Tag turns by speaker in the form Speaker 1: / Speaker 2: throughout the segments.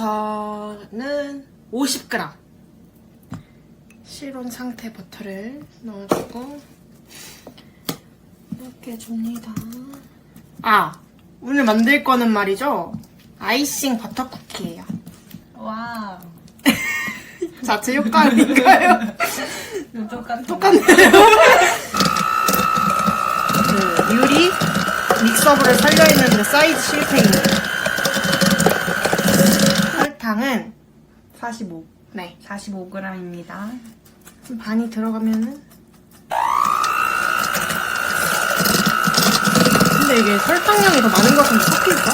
Speaker 1: 버터는 50g 실온 상태 버터를 넣어주고 이렇게 줍니다 아 오늘 만들 거는 말이죠 아이싱 버터 쿠키예요
Speaker 2: 와우.
Speaker 1: 자체 효과 아닌가요?
Speaker 2: 똑같은
Speaker 1: 똑같네요. 그 유리 믹서블을 살려있는데 사이즈 실패입니다. 설탕은
Speaker 2: 45.
Speaker 1: 네
Speaker 2: 45g입니다.
Speaker 1: 좀 반이 들어가면은 근데 이게 설탕량이 더 많은 것 같은데 섞일까?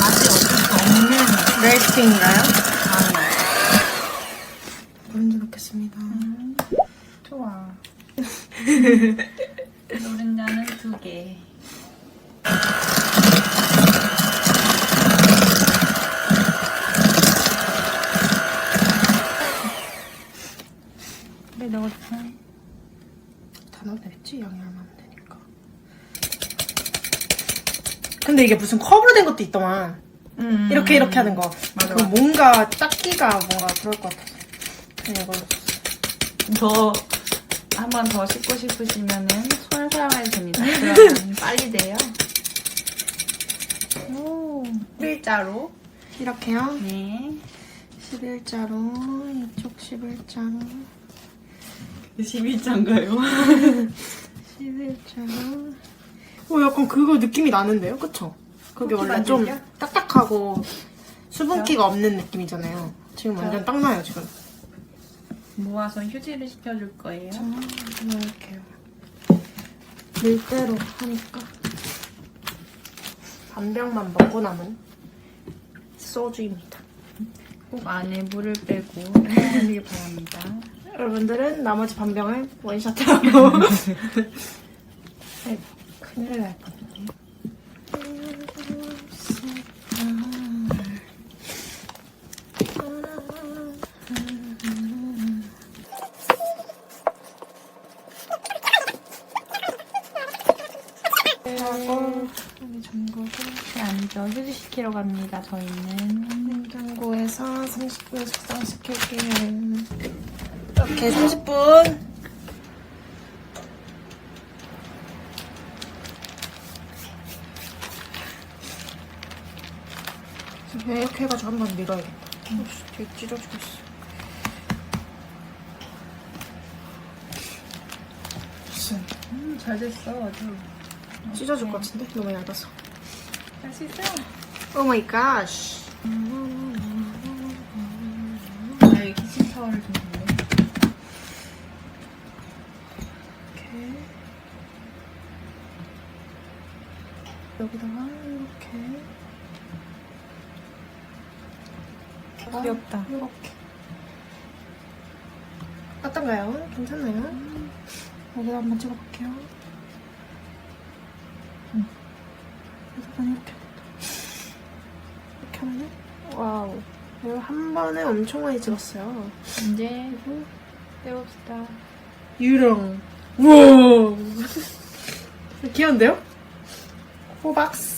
Speaker 2: 맛이 어쩔 수 없는
Speaker 1: 레시피인가요?
Speaker 2: 장.
Speaker 1: 먼저 넣겠습니다.
Speaker 2: 좋아. 노른자는 두 개. 네, 넣었어.
Speaker 1: 다 넣어도 되겠지? 양이 얼마 안 되니까. 근데 이게 무슨 컵으로 된 것도 있더만.
Speaker 2: 음.
Speaker 1: 이렇게 이렇게 하는 거.
Speaker 2: 맞아,
Speaker 1: 그. 뭔가 닦기가 뭔가 그럴 것 같아서. 그냥 이걸
Speaker 2: 더, 한 번 더 씻고 싶으시면은 손을 사용해도 됩니다. 그러면 빨리 돼요. 오, 일자로.
Speaker 1: 이렇게요.
Speaker 2: 네.
Speaker 1: 11자로 이쪽 11자로
Speaker 2: 11자인가요?
Speaker 1: 11자로 어 약간 그거 느낌이 나는데요? 그쵸? 그게
Speaker 2: 쿠키
Speaker 1: 원래 좀
Speaker 2: 만들기요?
Speaker 1: 딱딱하고 수분기가 없는 느낌이잖아요. 지금 완전 딱 나요 지금.
Speaker 2: 모아서 휴지를 시켜줄 거예요.
Speaker 1: 이렇게요. 밀대로 하니까 반 병만 먹고 남은 소주입니다.
Speaker 2: 꼭 안에 물을 빼고 사용하시기 바랍니다.
Speaker 1: 여러분들은 나머지 반 병을 원샷하고 네, 큰일 날 뻔 하고 여기 잠그고
Speaker 2: 앉아 휴지 시키러 갑니다. 저희는
Speaker 1: 냉장고에서 30분 숙성시킬게요. 이렇게 30분. 이렇게 해가지고 한 번 밀어야겠다. 어씨, 되게 찢어지고 있어.
Speaker 2: 음, 잘 됐어 아주.
Speaker 1: 찢어질 것 같은데? 너무 얇아서.
Speaker 2: 할 수 있어.
Speaker 1: 오 마이 갓.
Speaker 2: 나 여기 키친 타월을 좀 줄래?
Speaker 1: 이렇게 여기다가 이렇게
Speaker 2: 귀엽다.
Speaker 1: 이렇게 어떤가요? 괜찮나요? 여기다 한번 찍어볼게요.
Speaker 2: 응.
Speaker 1: 이렇게 이렇게 하면은 와우 이거 한 번에 엄청 많이 찍었어요.
Speaker 2: 이제 떼봅시다.
Speaker 1: 유령 우와 귀여운데요? 호박스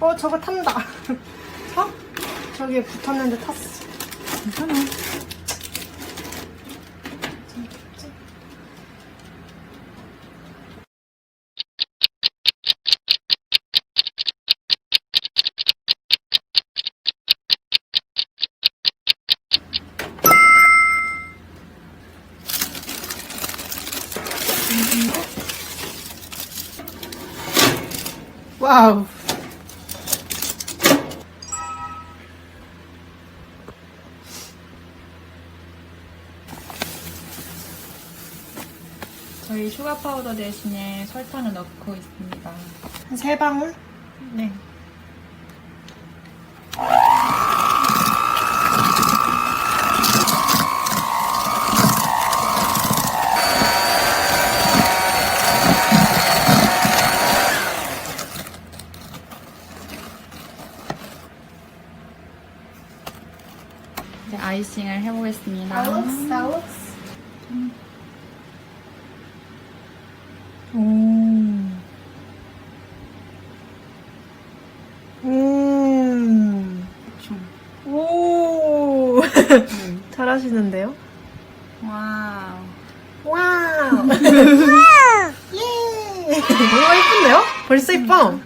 Speaker 1: 어 저거 탄다 어? 저기에 붙었는데 탔어
Speaker 2: 괜찮아.
Speaker 1: 와우
Speaker 2: 저희 슈가 파우더 대신에 설탕을 넣고 있습니다.
Speaker 1: 한 세 방울?
Speaker 2: 네. 이제 아이싱을 해보겠습니다.
Speaker 1: 사우스. 오. 음.
Speaker 2: 중.
Speaker 1: 오. 잘 하시는데요?
Speaker 2: 와우.
Speaker 1: 와우. 예. 너무 예쁜데요? 벌써 예뻐.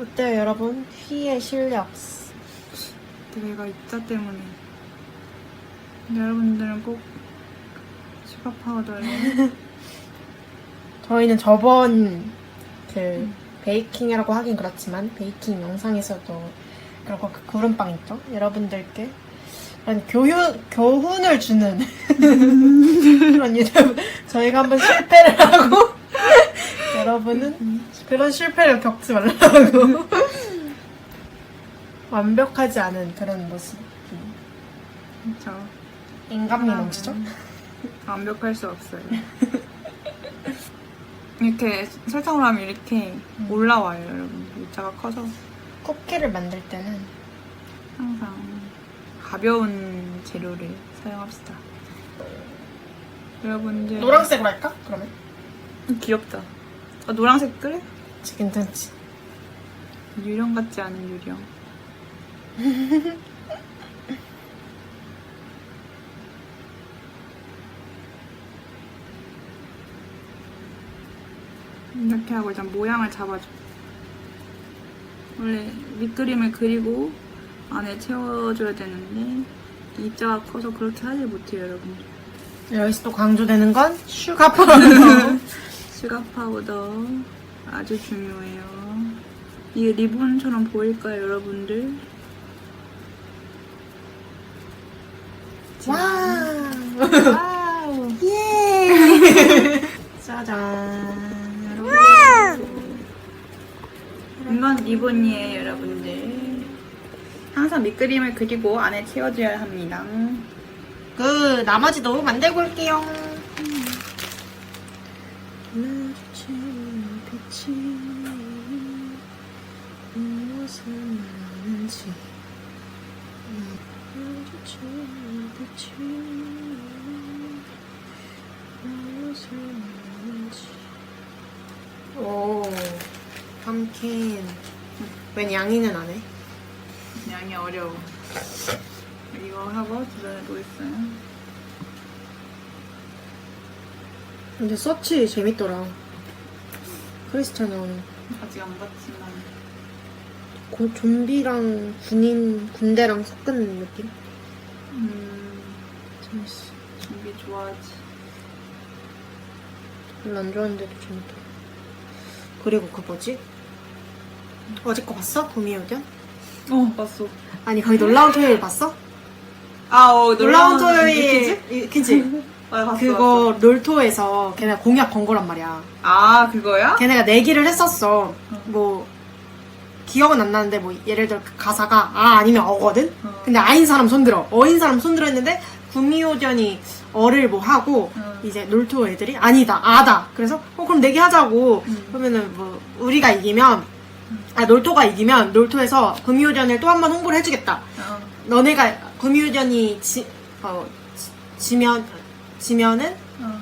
Speaker 1: 어때요, 여러분? 휘의 실력.
Speaker 2: 내가 입자 때문에 여러분들은 꼭 슈가 파우더를
Speaker 1: 저희는 저번 그 베이킹이라고 하긴 그렇지만 베이킹 영상에서도 그리고 그 구름빵 있죠? 여러분들께 그런 교훈, 교훈을 주는 그런 유튜브 저희가 한번 실패를 하고 여러분은 그런 실패를 겪지 말라고 완벽하지 않은 그런 모습
Speaker 2: 그렇죠.
Speaker 1: 인간미 넘치죠?
Speaker 2: 완벽할 수 없어요. 이렇게 설탕으로 하면 이렇게 올라와요, 여러분. 입자가 커서
Speaker 1: 쿠키를 만들 때는
Speaker 2: 항상 가벼운 재료를 사용합시다. 여러분들
Speaker 1: 노란색으로 할까? 그러면?
Speaker 2: 귀엽다. 아, 노란색 그래?
Speaker 1: 괜찮지
Speaker 2: 유령 같지 않은 유령. 이렇게 하고 일단 모양을 잡아줘. 원래 밑그림을 그리고 안에 채워줘야 되는데 입자가 커서 그렇게 하지 못해요, 여러분.
Speaker 1: 여기서 또 강조되는 건 슈가 파우더.
Speaker 2: 슈가 파우더 아주 중요해요. 이게 리본처럼 보일까요, 여러분들?
Speaker 1: 와우.
Speaker 2: 와우.
Speaker 1: 예. 짜잔. 여러분.
Speaker 2: 이건 리본이에요, 여러분들. 항상 밑그림을 그리고 안에 채워줘야 합니다.
Speaker 1: 그 나머지도 만들고 올게요. 오, 펌킨. 웬 양이는 안 해?
Speaker 2: 양이 어려워. 이거 하고 도전해 보겠어요.
Speaker 1: 근데 서치 재밌더라. 크리스찬 나오는.
Speaker 2: 아직 안 봤지만.
Speaker 1: 고, 좀비랑 군인, 군대랑 섞은 느낌?
Speaker 2: 음,
Speaker 1: 재밌어.
Speaker 2: 좀비 좋아하지.
Speaker 1: 별로 안 좋아하는데도 재밌다. 그리고 그 뭐지? 어제 거 봤어? 구미호견?
Speaker 2: 어, 봤어.
Speaker 1: 아니 거의 놀라운 토요일 봤어?
Speaker 2: 아, 어, 놀라운
Speaker 1: 토요일 이- 그치?
Speaker 2: 아, 봤어,
Speaker 1: 그거 놀토에서 걔네가 공약 건 거란 말이야
Speaker 2: 아, 그거야?
Speaker 1: 걔네가 내기를 했었어 뭐 기억은 안 나는데 뭐 예를 들어 그 가사가 아 아니면 어거든?
Speaker 2: 어.
Speaker 1: 근데 아인 사람 손들어 어인 사람 손들어 했는데 구미호견이 어를 뭐 하고
Speaker 2: 어.
Speaker 1: 이제 놀토 애들이 아니다 아다 그래서 어 그럼 내기 하자고
Speaker 2: 음.
Speaker 1: 그러면은 뭐 우리가 이기면 아 놀토가 이기면 놀토에서 구미호견을 또 한 번 홍보를 해주겠다
Speaker 2: 어.
Speaker 1: 너네가 구미호견이 지, 어, 지- 지면 지면은
Speaker 2: 어.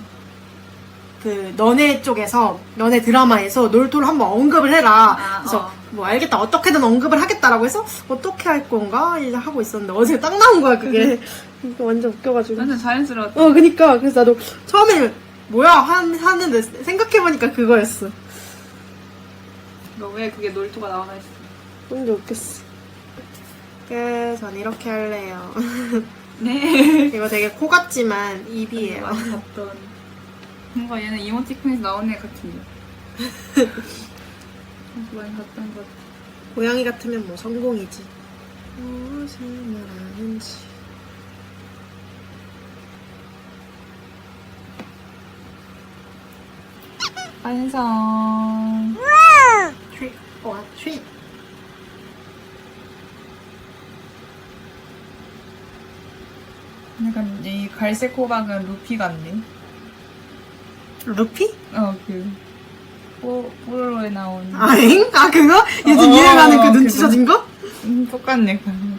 Speaker 1: 그 너네 쪽에서 너네 드라마에서 놀토를 한번 언급을 해라.
Speaker 2: 아,
Speaker 1: 그래서
Speaker 2: 어.
Speaker 1: 뭐 알겠다 어떻게든 언급을 하겠다라고 해서 어떻게 할 건가 이제 하고 있었는데 어제 딱 나온 거야 그게. 이거 완전 웃겨가지고.
Speaker 2: 완전 자연스러웠다.
Speaker 1: 어 그니까 그래서 나도 처음에는 뭐야 한 하는데 생각해보니까 그거였어.
Speaker 2: 너 왜 그게 놀토가 나오나 했어.
Speaker 1: 완전 웃겼어. 그래서 전 이렇게 할래요.
Speaker 2: 네.
Speaker 1: 이거 되게 코 같지만 입이에요.
Speaker 2: 많이 봤던. 뭔가 얘는 이모티콘에서 나온 애 같은데. 그래서 많이 봤던 것 같아.
Speaker 1: 고양이 같으면 뭐 성공이지. 무엇을 말하는지.
Speaker 2: 완성.
Speaker 1: 트릭 와 트릭.
Speaker 2: 약간 이 갈색 호박은 루피 같네.
Speaker 1: 루피?
Speaker 2: 어, 그. 뽀, 뽀로로에 나온.
Speaker 1: 아잉? 아 그거? 요즘
Speaker 2: 어,
Speaker 1: 유행하는 그 눈
Speaker 2: 그거.
Speaker 1: 찢어진 거?
Speaker 2: 음, 똑같네. 그.